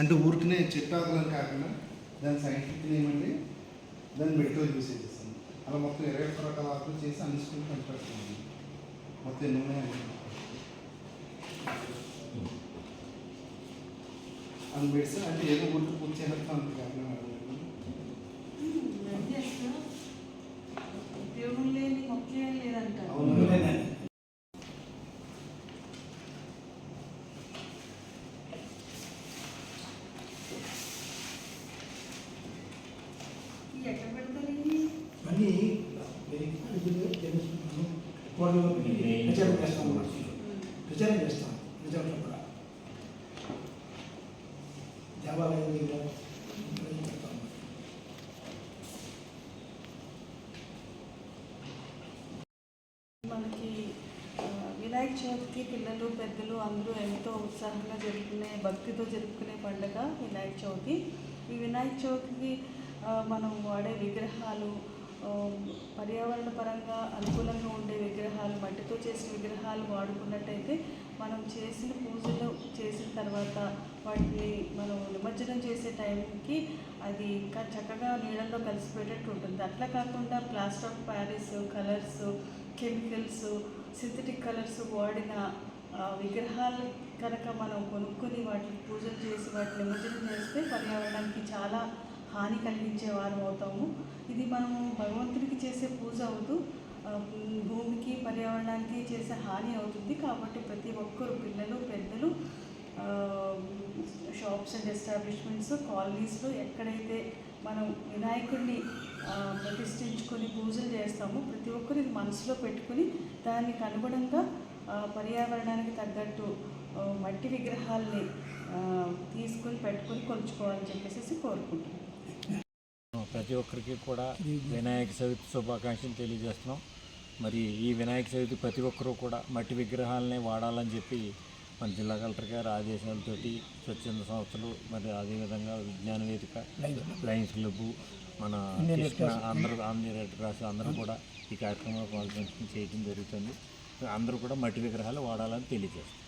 అంటే ఊరికనే చెట్టాకులని కాకుండా దాని సైంటిఫిక్ ఏమండి దాన్ని మెడికల్ యూసేజ్ చేస్తుంది అలా మొత్తం ఇరవై ఒక్క రకాల ఆకులు చేసి అన్ని స్కూల్ కనిపెడుతుంది మొత్తం ఎన్ని ఉన్నాయి అది మెడిసిన్ అంటే ఏదో ఊరికి పూర్తి చేస్తాం అంత మళ్ళీ ప్రచారం చేస్తాం ప్రచారం చేస్తాం కూడా దేవాలయం దగ్గర మనకి వినాయక చవితికి పిల్లలు పెద్దలు అందరూ ఎంతో ఉత్సాహంగా జరుపుకునే భక్తితో జరుపుకునే పండుగ వినాయక చవితి. ఈ వినాయక చవితికి మనం వాడే విగ్రహాలు పర్యావరణ పరంగా అనుకూలంగా ఉండే విగ్రహాలు మట్టితో చేసిన విగ్రహాలు వాడుకున్నట్టయితే మనం చేసిన పూజలు చేసిన తర్వాత వాటిని మనం నిమజ్జనం చేసే టైంకి అది ఇంకా చక్కగా నీళ్ళల్లో కలిసిపోయేటట్టు ఉంటుంది. అట్లా కాకుండా plaster of Paris colours chemicals synthetic colours వాడిన విగ్రహాలు కనుక మనం కొనుక్కొని వాటిని పూజలు చేసి వాటిని నిమజ్జనం చేస్తే పర్యావరణానికి చాలా హాని కలిగించేవారు అవుతాము. ఇది మనము భగవంతుడికి చేసే పూజ అవుతూ భూమికి పర్యావరణానికి చేసే హాని అవుతుంది. కాబట్టి ప్రతి ఒక్కరు పిల్లలు పెద్దలు షాప్స్ అండ్ ఎస్టాబ్లిష్మెంట్స్ కాలనీస్లో ఎక్కడైతే మనం వినాయకుడిని ప్రతిష్ఠించుకొని పూజలు చేస్తామో ప్రతి ఒక్కరు ఇది మనసులో పెట్టుకుని దానికి అనుగుణంగా పర్యావరణానికి తగ్గట్టు మట్టి విగ్రహాల్ని తీసుకుని తీసుకొని పెట్టుకొని కొలుచుకోవాలని చెప్పేసి కోరుకుంటున్నాను ప్రతి ఒక్కరికి కూడా వినాయక చవితి శుభాకాంక్షలు తెలియజేస్తున్నాం. మరి ఈ వినాయక చవితి ప్రతి ఒక్కరూ కూడా మట్టి విగ్రహాలనే వాడాలని చెప్పి మన జిల్లా కలెక్టర్ గారి ఆదేశాలతోటి స్వచ్ఛంద సంస్థలు మరి అదేవిధంగా విజ్ఞాన వేదిక లయన్స్ క్లబ్ మన అందరూ ఆంధ్ర రెడ్ క్రాస్ అందరూ కూడా ఈ కార్యక్రమంలో పాల్గొని చేయడం జరుగుతుంది. అందరూ కూడా మట్టి విగ్రహాలు వాడాలని తెలియజేస్తాం